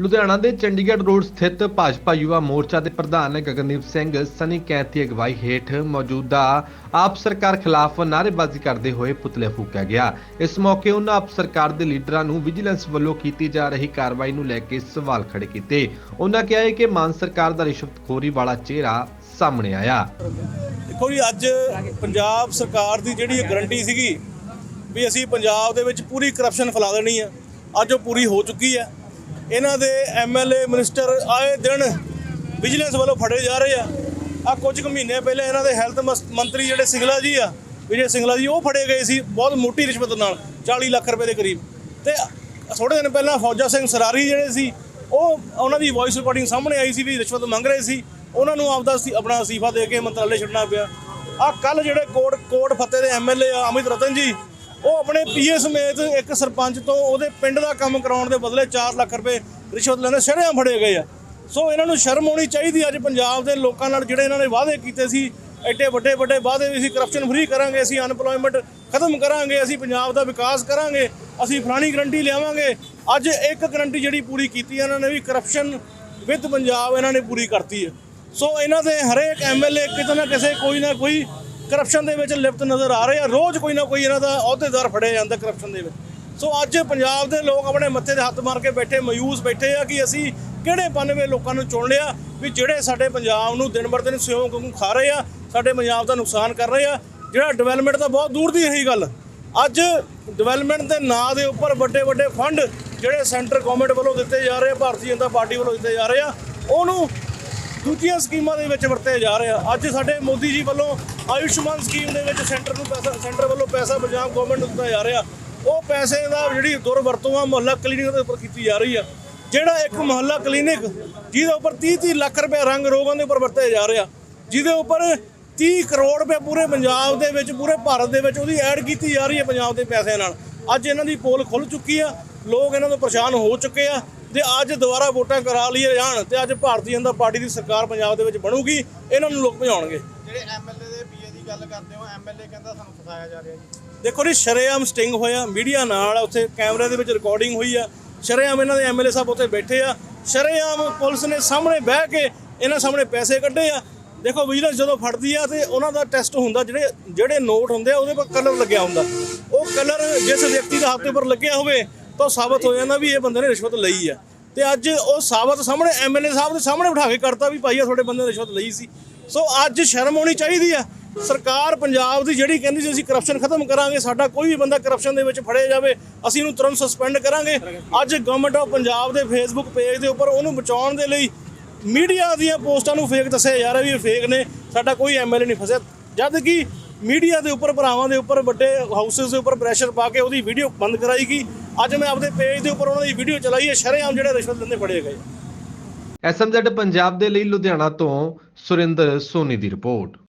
ਲੁਧਿਆਣਾ ਦੇ ਚੰਡੀਗੜ੍ਹ ਰੋਡ ਸਥਿਤ ਭਾਜਪਾ ਯੁਵਾ ਮੋਰਚਾ ਦੇ ਪ੍ਰਧਾਨ ਗਗਨਦੀਪ ਸਿੰਘ ਸਨੀ ਕੈਂਥ ਦੀ ਅਗਵਾਈ ਹੇਠ ਮੌਜੂਦਾ ਆਪ ਸਰਕਾਰ ਖਿਲਾਫ ਨਾਅਰੇਬਾਜ਼ੀ ਕਰਦੇ ਹੋਏ ਪੁਤਲੇ ਫੂਕਿਆ ਗਿਆ। ਇਸ ਮੌਕੇ ਉਹਨਾਂ ਆਪ ਸਰਕਾਰ ਦੇ ਲੀਡਰਾਂ ਨੂੰ ਵਿਜੀਲੈਂਸ ਵੱਲੋਂ ਕੀਤੀ ਜਾ ਰਹੀ ਕਾਰਵਾਈ ਨੂੰ ਲੈ ਕੇ ਸਵਾਲ ਖੜੇ ਕੀਤੇ। ਉਹਨਾਂ ਕਿਹਾ ਹੈ ਕਿ ਮਾਨ ਸਰਕਾਰ ਦਾ ਰਿਸ਼ਵਤਖੋਰੀ ਵਾਲਾ ਚਿਹਰਾ ਸਾਹਮਣੇ ਆਇਆ। ਦੇਖੋ ਜੀ, ਅੱਜ ਪੰਜਾਬ ਸਰਕਾਰ ਦੀ ਜਿਹੜੀ ਗਰੰਟੀ ਸੀਗੀ ਵੀ ਅਸੀਂ ਪੰਜਾਬ ਦੇ ਵਿੱਚ ਪੂਰੀ ਕਰਪਸ਼ਨ ਫੈਲਾ ਦੇਣੀ ਆ। ਅੱਜ ਉਹ ਪੂਰੀ ਹੋ ਚੁੱਕੀ ਹੈ ਇਹਨਾਂ ਦੇ ਐਮਐਲਏ ਮਿਨਿਸਟਰ ਆਏ ਦਿਨ ਵਿਜੀਲੈਂਸ ਵੱਲੋਂ ਫੜੇ ਜਾ ਰਹੇ ਆ। ਆ ਕੁਝ ਕੁ ਮਹੀਨੇ ਪਹਿਲੇ ਇਹਨਾਂ ਦੇ ਹੈਲਥ ਮੰਤਰੀ ਜਿਹੜੇ ਸਿੰਗਲਾ ਜੀ ਆ, ਵਿਜੇ ਸਿੰਗਲਾ ਜੀ, ਉਹ ਫੜੇ ਗਏ ਸੀ ਬਹੁਤ ਮੋਟੀ ਰਿਸ਼ਵਤ ਨਾਲ 40 ਲੱਖ ਰੁਪਏ ਦੇ ਕਰੀਬ। ਤੇ ਥੋੜੇ ਦਿਨ ਪਹਿਲਾਂ ਫੌਜਾ ਸਿੰਘ ਸਰਾਰੀ ਜਿਹੜੇ ਸੀ, ਉਹ ਉਹਨਾਂ ਦੀ ਵੌਇਸ ਰਿਕਾਰਡਿੰਗ ਸਾਹਮਣੇ ਆਈ ਸੀ ਵੀ ਰਿਸ਼ਵਤ ਮੰਗ ਰਹੇ ਸੀ। ਉਹਨਾਂ ਨੂੰ ਆਪਦਾ ਆਪਣਾ ਅਸੀਫਾ ਦੇ ਕੇ ਮੰਤਰਾਲੇ ਛੱਡਣਾ ਪਿਆ। ਆ ਕੱਲ ਜਿਹੜੇ ਕੋਟ ਕੋਟ ਫੱਤੇ ਦੇ ਐਮਐਲਏ ਆ ਅਮਿਤ ਰਤਨ ਜੀ ਉਹ ਆਪਣੇ ਪੀਏ ਸਮੇਤ ਇੱਕ ਸਰਪੰਚ ਤੋਂ ਉਹਦੇ ਪਿੰਡ ਦਾ ਕੰਮ ਕਰਾਉਣ ਦੇ ਬਦਲੇ 4 ਲੱਖ ਰੁਪਏ ਰਿਸ਼ਵਤ ਲੈਂਦੇ ਸ਼ਰੇਆਮ ਫੜੇ ਗਏ ਆ। ਸੋ ਇਹਨਾਂ ਨੂੰ ਸ਼ਰਮ ਆਉਣੀ ਚਾਹੀਦੀ ਅੱਜ ਪੰਜਾਬ ਦੇ ਲੋਕਾਂ ਨਾਲ ਜਿਹੜੇ ਇਹਨਾਂ ਨੇ ਵਾਅਦੇ ਕੀਤੇ ਸੀ, ਐਡੇ ਵੱਡੇ ਵੱਡੇ ਵਾਅਦੇ ਵੀ ਅਸੀਂ ਕਰਪਸ਼ਨ ਫ੍ਰੀ ਕਰਾਂਗੇ, ਅਸੀਂ ਅਨਪਲੋਇਮੈਂਟ ਖਤਮ ਕਰਾਂਗੇ, ਅਸੀਂ ਪੰਜਾਬ ਦਾ ਵਿਕਾਸ ਕਰਾਂਗੇ, ਅਸੀਂ ਫਲਾਣੀ ਗਰੰਟੀ ਲਿਆਵਾਂਗੇ। ਅੱਜ ਇੱਕ ਗਰੰਟੀ ਜਿਹੜੀ ਪੂਰੀ ਕੀਤੀ ਇਹਨਾਂ ਨੇ ਵੀ ਕਰਪਸ਼ਨ ਵਿਦ ਪੰਜਾਬ ਇਹਨਾਂ ਨੇ ਪੂਰੀ ਕਰਤੀ ਹੈ ਸੋ ਇਹਨਾਂ ਦੇ ਹਰੇਕ ਐਮਐਲਏ ਕਿਤੇ ਨਾ ਕਿਸੇ ਕੋਈ ਨਾ ਕੋਈ ਕਰਪਸ਼ਨ ਦੇ ਵਿੱਚ ਲਿਪਤ ਨਜ਼ਰ ਆ ਰਹੇ ਆ। ਰੋਜ਼ ਕੋਈ ਨਾ ਕੋਈ ਇਹਨਾਂ ਦਾ ਅਹੁਦੇਦਾਰ ਫੜਿਆ ਜਾਂਦਾ ਕਰਪਸ਼ਨ ਦੇ ਵਿੱਚ। ਸੋ ਅੱਜ ਪੰਜਾਬ ਦੇ ਲੋਕ ਆਪਣੇ ਮੱਥੇ ਤੇ ਹੱਥ ਮਾਰ ਕੇ ਬੈਠੇ, ਮਯੂਸ ਬੈਠੇ ਆ ਕਿ ਅਸੀਂ ਕਿਹੜੇ ਪੰਨਵੇਂ ਲੋਕਾਂ ਨੂੰ ਚੁਣ ਲਿਆ ਵੀ ਜਿਹੜੇ ਸਾਡੇ ਪੰਜਾਬ ਨੂੰ ਦਿਨ ਬਰ ਦਿਨ ਸਿਉਂ ਵਾਂਗੂ ਖਾ ਰਹੇ ਆ, ਸਾਡੇ ਪੰਜਾਬ ਦਾ ਨੁਕਸਾਨ ਕਰ ਰਹੇ ਆ। ਜਿਹੜਾ ਡਿਵੈਲਪਮੈਂਟ ਤਾਂ ਬਹੁਤ ਦੂਰ ਦੀ ਰਹੀ ਗੱਲ। ਅੱਜ ਡਿਵੈਲਪਮੈਂਟ ਦੇ ਨਾਂ ਦੇ ਉੱਪਰ ਵੱਡੇ ਵੱਡੇ ਫੰਡ ਜਿਹੜੇ ਸੈਂਟਰ ਗਵਰਨਮੈਂਟ ਵੱਲੋਂ ਦਿੱਤੇ ਜਾ ਰਹੇ ਆ, ਭਾਰਤੀ ਜਨਤਾ ਪਾਰਟੀ ਵੱਲੋਂ ਦਿੱਤੇ ਜਾ ਰਹੇ ਆ, ਉਹਨੂੰ ਦੂਜੀਆਂ ਸਕੀਮਾਂ ਦੇ ਵਿੱਚ ਵਰਤੇ ਜਾ ਰਹੇ। ਆ ਅੱਜ ਸਾਡੇ ਮੋਦੀ ਜੀ ਵੱਲੋਂ ਆਯੁਸ਼ਮਾਨ ਸਕੀਮ ਦੇ ਵਿੱਚ ਸੈਂਟਰ ਨੂੰ ਪੈਸਾ, ਸੈਂਟਰ ਵੱਲੋਂ ਪੈਸਾ ਪੰਜਾਬ ਗਵਰਨਮੈਂਟ ਨੂੰ ਦਿੱਤਾ ਜਾ ਰਿਹਾ। ਉਹ ਪੈਸੇ ਦਾ ਜਿਹੜੀ ਦੁਰਵਰਤੋਂ ਆ ਮੁਹੱਲਾ ਕਲੀਨਿਕ ਦੇ ਉੱਪਰ ਕੀਤੀ ਜਾ ਰਹੀ ਆ। ਜਿਹੜਾ ਇੱਕ ਮੁਹੱਲਾ ਕਲੀਨਿਕ ਜਿਹਦੇ ਉੱਪਰ 30 30 ਲੱਖ ਰੁਪਏ ਰੰਗ ਰੋਗਾਂ ਦੇ ਉੱਪਰ ਵਰਤੇ ਜਾ ਰਿਹਾ, ਜਿਹਦੇ ਉੱਪਰ 30 ਕਰੋੜ ਰੁਪਏ ਪੂਰੇ ਪੰਜਾਬ ਦੇ ਵਿੱਚ, ਪੂਰੇ ਭਾਰਤ ਦੇ ਵਿੱਚ ਉਹਦੀ ਐਡ ਕੀਤੀ ਜਾ ਰਹੀ ਹੈ ਪੰਜਾਬ ਦੇ ਪੈਸਿਆਂ ਨਾਲ। ਅੱਜ ਇਹਨਾਂ ਦੀ ਪੋਲ ਖੁੱਲ ਚੁੱਕੀ ਆ, ਲੋਕ ਇਹਨਾਂ ਤੋਂ ਪਰੇਸ਼ਾਨ ਹੋ ਚੁੱਕੇ ਆ ਤੇ ਅੱਜ ਦੁਬਾਰਾ ਵੋਟਾਂ ਕਰਾ ਲਈਏ ਜਾਣ ਤੇ ਅੱਜ ਭਾਰਤੀ ਜਨਤਾ ਪਾਰਟੀ ਦੀ ਸਰਕਾਰ ਪੰਜਾਬ ਦੇ ਵਿੱਚ ਬਣੂਗੀ, ਇਹਨਾਂ ਨੂੰ ਲੋਕ ਭਜਾਉਣਗੇ। ਜਿਹੜੇ ਐਮਐਲਏ ਦੀ ਗੱਲ ਕਰਦੇ ਹੋ ਐਮਐਲਏ ਕਹਿੰਦਾ ਸਾਨੂੰ ਫਸਾਇਆ ਜਾ ਰਿਹਾ ਜੀ। ਦੇਖੋ ਜੀ, ਸ਼ਰੇਆਮ ਸਟਿੰਗ ਹੋਇਆ, ਮੀਡੀਆ ਨਾਲ ਉੱਥੇ ਕੈਮਰੇ ਦੇ ਵਿੱਚ ਰਿਕਾਰਡਿੰਗ ਹੋਈ ਆ। ਸ਼ਰੇਆਮ ਇਹਨਾਂ ਦੇ ਐਮਐਲਏ ਸਾਹਿਬ ਉੱਥੇ ਬੈਠੇ ਆ। ਸ਼ਰੇਆਮ ਪੁਲਿਸ ਨੇ ਸਾਹਮਣੇ ਬਹਿ ਕੇ ਇਹਨਾਂ ਸਾਹਮਣੇ ਪੈਸੇ ਕੱਢੇ ਆ। ਦੇਖੋ ਵਿਜੀਲੈਂਸ ਜਦੋਂ ਫੜਦੀ ਆ ਤੇ ਉਹਨਾਂ ਦਾ ਟੈਸਟ ਹੁੰਦਾ, ਜਿਹੜੇ ਜਿਹੜੇ ਨੋਟ ਹੁੰਦੇ ਆ, ਉਹਦੇ ਪਰ ਕਲਰ ਲੱਗਿਆ ਹੁੰਦਾ। ਉਹ ਕਲਰ ਜਿਸ ਵਿਅਕਤੀ ਦਾ ਹੱਥ ਦੇ ਉੱਪਰ ਲੱਗਿਆ ਹੋਵੇ, ਤਾਂ ਉਹ ਸਾਬਤ ਹੋ ਜਾਂਦਾ ਵੀ ਇਹ ਬੰਦੇ ਨੇ ਰਿਸ਼ਵਤ ਲਈ ਆ। ਤੇ ਅੱਜ ਉਹ ਸਾਬਤ ਸਾਹਮਣੇ ਐਮਐਲਏ ਸਾਹਿਬ ਦੇ ਸਾਹਮਣੇ ਬਿਠਾ ਕੇ ਕਰਤਾ ਵੀ ਭਾਈ ਆ ਤੁਹਾਡੇ ਬੰਦੇ ਨੇ ਰਿਸ਼ਵਤ ਲਈ ਸੀ। ਸੋ ਅੱਜ ਸ਼ਰਮ ਹੋਣੀ ਚਾਹੀਦੀ ਆ। ਸਰਕਾਰ ਪੰਜਾਬ ਦੀ ਜਿਹੜੀ ਕਹਿੰਦੀ ਸੀ ਅਸੀਂ ਕਰਪਸ਼ਨ ਖਤਮ ਕਰਾਂਗੇ, ਸਾਡਾ ਕੋਈ ਵੀ ਬੰਦਾ ਕਰਪਸ਼ਨ ਦੇ ਵਿੱਚ ਫੜਿਆ ਜਾਵੇ, ਅਸੀਂ ਉਹਨੂੰ ਤੁਰੰਤ ਸਸਪੈਂਡ ਕਰਾਂਗੇ। ਅੱਜ ਗਵਰਨਮੈਂਟ ਆਫ ਪੰਜਾਬ ਦੇ ਫੇਸਬੁੱਕ ਪੇਜ ਦੇ ਉੱਪਰ ਉਹਨੂੰ ਬਚਾਉਣ ਦੇ ਲਈ ਮੀਡੀਆ ਦੀਆਂ ਪੋਸਟਾਂ ਨੂੰ ਫੇਕ ਦੱਸਿਆ ਜਾ ਰਿਹਾ ਵੀ ਇਹ ਫੇਕ ਨੇ, ਸਾਡਾ ਕੋਈ ਐਮਐਲਏ ਨਹੀਂ ਫਸਿਆ। ਜਦ ਕਿ ਮੀਡੀਆ ਦੇ ਉੱਪਰ, ਭਰਾਵਾਂ ਦੇ ਉੱਪਰ, ਵੱਡੇ ਹਾਊਸਸ ਦੇ ਉੱਪਰ ਪ੍ਰੈਸ਼ਰ ਪਾ ਕੇ ਉਹਦੀ ਵੀਡੀਓ ਬੰਦ ਕਰਾਈ ਗਈ। ਅੱਜ ਮੈਂ ਆਪਦੇ ਪੇਜ ਦੇ ਉੱਪਰ ਉਹਨਾਂ ਦੀ ਵੀਡੀਓ ਚਲਾਈ ਹੈ, ਸ਼ਰੇਆਮ ਜਿਹੜੇ ਰਿਸ਼ਵਤ ਲੈਂਦੇ ਫੜੇ ਗਏ। ਐਸਐਮਜ਼ੈਡ ਪੰਜਾਬ ਦੇ ਲਈ ਲੁਧਿਆਣਾ ਤੋਂ ਸੁਰਿੰਦਰ ਸੋਨੀ ਦੀ ਰਿਪੋਰਟ।